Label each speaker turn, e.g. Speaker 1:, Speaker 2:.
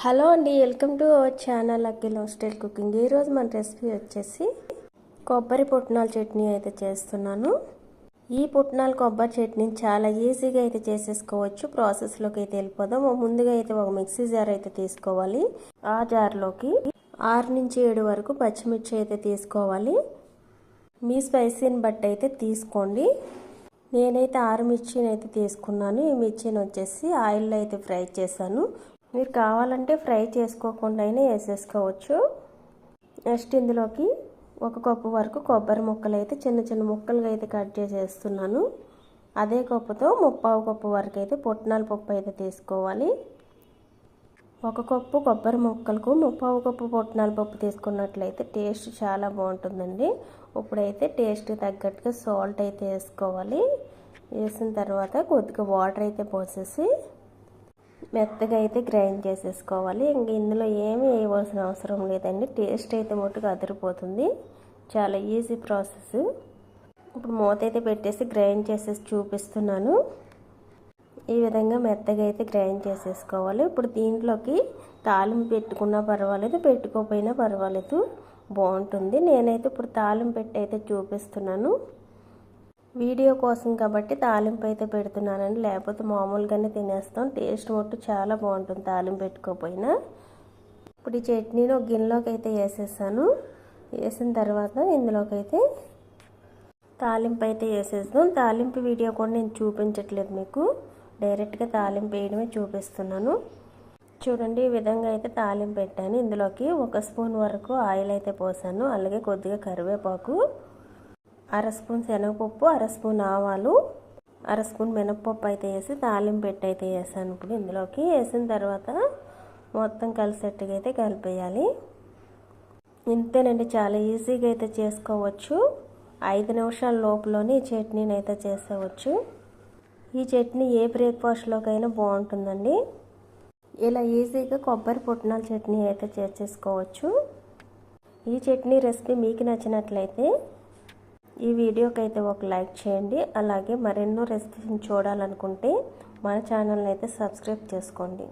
Speaker 1: Hello అండి welcome to our channel అగ్గిల్ style cooking. ఈరోజు మన రెసిపీ వచ్చేసి కొబ్బరి పుట్నాల చట్నీ అయితే చేస్తున్నాను. ఈ పుట్నాల కొబ్బరి చట్నీ చాలా ఈజీగా అయితే చేసేసుకోవచ్చు. ప్రాసెస్లోకి అయితే వెళ్ళిపోదాం. ముందుగా అయితే ఒక మిక్సీ జార్ అయితే తీసుకోవాలి. ఆ జార్లోకి ఆరు నుంచి ఏడు వరకు పచ్చిమిర్చి అయితే తీసుకోవాలి. మీ స్పైసీని బట్టి అయితే తీసుకోండి. నేనైతే ఆరు మిర్చిని అయితే తీసుకున్నాను. ఈ మిర్చిని వచ్చేసి ఆయిల్లో అయితే ఫ్రై చేశాను. మీరు కావాలంటే ఫ్రై చేసుకోకుండా అయినా వేసేసుకోవచ్చు. నెక్స్ట్ ఇందులోకి ఒక కప్పు వరకు కొబ్బరి ముక్కలు అయితే చిన్న చిన్న ముక్కలుగా అయితే కట్ చేసేస్తున్నాను. అదే కప్పుతో ముప్పావు కప్పు వరకు అయితే పుట్నాల పప్పు అయితే తీసుకోవాలి. ఒక కప్పు కొబ్బరి ముక్కలకు ముప్పావు కప్పు పుట్నాల పప్పు తీసుకున్నట్లయితే టేస్ట్ చాలా బాగుంటుందండి. ఇప్పుడైతే టేస్ట్ తగ్గట్టుగా సాల్ట్ అయితే వేసుకోవాలి. వేసిన తర్వాత కొద్దిగా వాటర్ అయితే పోసేసి మెత్తగా అయితే గ్రైండ్ చేసేసుకోవాలి. ఇంక ఇందులో ఏమీ వేయవలసిన అవసరం లేదండి. టేస్ట్ అయితే మటుకు అదిరిపోతుంది. చాలా ఈజీ ప్రాసెస్. ఇప్పుడు మూత అయితే పెట్టేసి గ్రైండ్ చేసేసి చూపిస్తున్నాను. ఈ విధంగా మెత్తగా అయితే గ్రైండ్ చేసేసుకోవాలి. ఇప్పుడు దీంట్లోకి తాలింపు పెట్టుకున్నా పర్వాలేదు పెట్టుకోకపోయినా పర్వాలేదు. బాగుంటుంది. నేనైతే ఇప్పుడు తాలింపు పెట్టి అయితే చూపిస్తున్నాను. వీడియో కోసం కాబట్టి తాలింపు అయితే పెడుతున్నానండి. లేకపోతే మామూలుగానే తినేస్తాం. టేస్ట్ మొట్టు చాలా బాగుంటుంది తాలింపు పెట్టుకోపోయినా ఇప్పుడు ఈ చట్నీని ఒక గిన్నెలోకి అయితే వేసేసాను. వేసిన తర్వాత ఇందులోకి అయితే తాలింపు అయితే వేసేస్తాం తాలింపు వీడియో కూడా నేను చూపించట్లేదు మీకు. డైరెక్ట్గా తాలింపు వేయడమే చూపిస్తున్నాను. చూడండి ఈ విధంగా అయితే తాలింపు పెట్టాను. ఇందులోకి ఒక స్పూన్ వరకు ఆయిల్ అయితే పోసాను. అలాగే కొద్దిగా కరివేపాకు. అర స్పూన్ శనగపప్పు అర స్పూన్ ఆవాలు అర స్పూన్ మినప్పప్పు అయితే వేసి తాలింపు పెట్టి అయితే వేసాను ఇప్పుడు ఇందులోకి. వేసిన తర్వాత మొత్తం కలిసేట్టుగా అయితే కలిపేయాలి. ఇంతేనండి చాలా ఈజీగా అయితే చేసుకోవచ్చు. ఐదు నిమిషాల లోపలనే ఈ చట్నీని అయితే చేసేవచ్చు. ఈ చట్నీ ఏ బ్రేక్ఫాస్ట్లోకైనా బాగుంటుందండి. ఇలా ఈజీగా కొబ్బరి పుట్నాల చట్నీ అయితే చేసేసుకోవచ్చు. ఈ చట్నీ రెసిపీ మీకు నచ్చినట్లయితే ఈ వీడియోకి అయితే ఒక లైక్ చేయండి. అలాగే మరెన్నో రెసిపీస్ని చూడాలనుకుంటే మన ఛానల్ని అయితే సబ్స్క్రైబ్ చేసుకోండి.